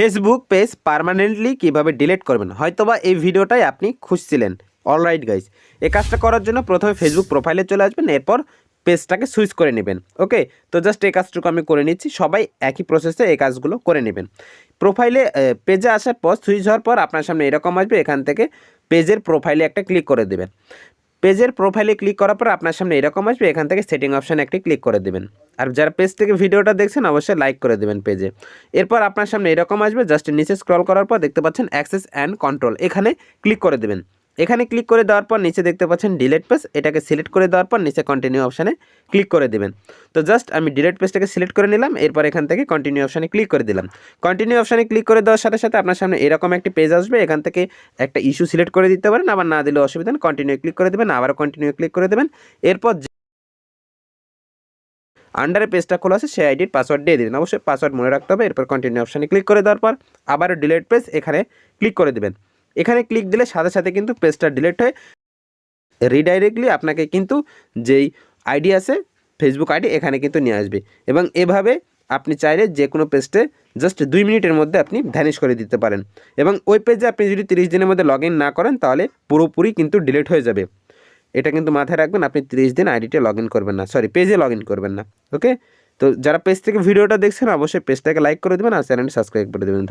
Facebook page permanently কীভাবে delete করবেন? হয়তোবা এই ভিডিওটাই আপনি খুঁজছিলেন। অলরাইট গাইজ এই কাজটা করার জন্য প্রথমে ফেসবুক প্রোফাইলে চলে আসবেন, এরপর পেজটাকে সুইচ করে নেবেন। ওকে তো জাস্ট এই কাজটুকু আমি করে নিচ্ছি। সবাই একই প্রসেসে এই কাজগুলো করে নেবেন। প্রোফাইলে পেজে আসার পর সুইচ হওয়ার পর আপনার সামনে এরকম আসবে, এখান থেকে পেজের প্রোফাইলে একটা ক্লিক করে দেবেন। পেজের প্রোফাইলে ক্লিক করার পর আপনার সামনে এরকম আসবে, এখান থেকে সেটিং অপশানে একটি ক্লিক করে দেবেন। আর যারা পেজ থেকে ভিডিওটা দেখছেন, অবশ্যই লাইক করে দেবেন পেজে। এরপর আপনার সামনে এরকম আসবে জাস্ট নিচে স্ক্রল করার পর দেখতে পাচ্ছেন অ্যাক্সেস অ্যান্ড কন্ট্রোল এখানে ক্লিক করে দেবেন। এখানে ক্লিক করে দেওয়ার পর নিচে দেখতে পাচ্ছেন ডিলেট পেজ এটাকে সিলেক্ট করে দেওয়ার পর নিচে কন্টিনিউ অপশানে ক্লিক করে দেবেন। তো জাস্ট আমি ডিলেট পেজটাকে সিলেক্ট করে নিলাম, এরপর এখান থেকে কন্টিনিউ অপশানে ক্লিক করে দিলাম। কন্টিনিউ অপশানে ক্লিক করে দেওয়ার সাথে সাথে আপনার সামনে এরকম একটি পেজ আসবে, এখান থেকে একটা ইস্যু সিলেক্ট করে দিতে পারেন। আবার না দিলে অসুবিধা কন্টিনিউ ক্লিক করে দেবেন আবার কন্টিনিউ ক্লিক করে দেবেন। এরপর আন্ডারে পেজটা খোলা আছে, সেই আইডির পাসওয়ার্ড দিয়ে দিবেন। অবশ্যই পাসওয়ার্ড মনে রাখতে হবে, এরপর কন্টিনিউ অপশানে ক্লিক করে দেওয়ার পর আবারও ডিলেট পেজ এখানে ক্লিক করে দেবেন। এখানে ক্লিক দিলে সাথে সাথে কিন্তু পেজটা ডিলিট হয়ে রিডাইরেক্টলি আপনাকে কিন্তু যেই আইডি আছে ফেসবুক আইডি এখানে কিন্তু নিয়ে আসবে। এবং এভাবে আপনি চাইলে যে কোনো পেজটে জাস্ট দুই মিনিটের মধ্যে আপনি ভ্যানিশ করে দিতে পারেন। এবং ওই পেজে আপনি যদি তিরিশ দিনের মধ্যে লগ না করেন, তাহলে পুরোপুরি কিন্তু ডিলিট হয়ে যাবে। এটা কিন্তু মাথায় রাখবেন, আপনি তিরিশ দিন আইডিটা লগ করবেন না। সরি পেজে লগ করবেন না ওকে তো যারা পেজ থেকে ভিডিওটা দেখছেন, অবশ্যই পেজটাকে লাইক করে দেবেন আর চ্যানেলটি সাবস্ক্রাইব করে দেবেন।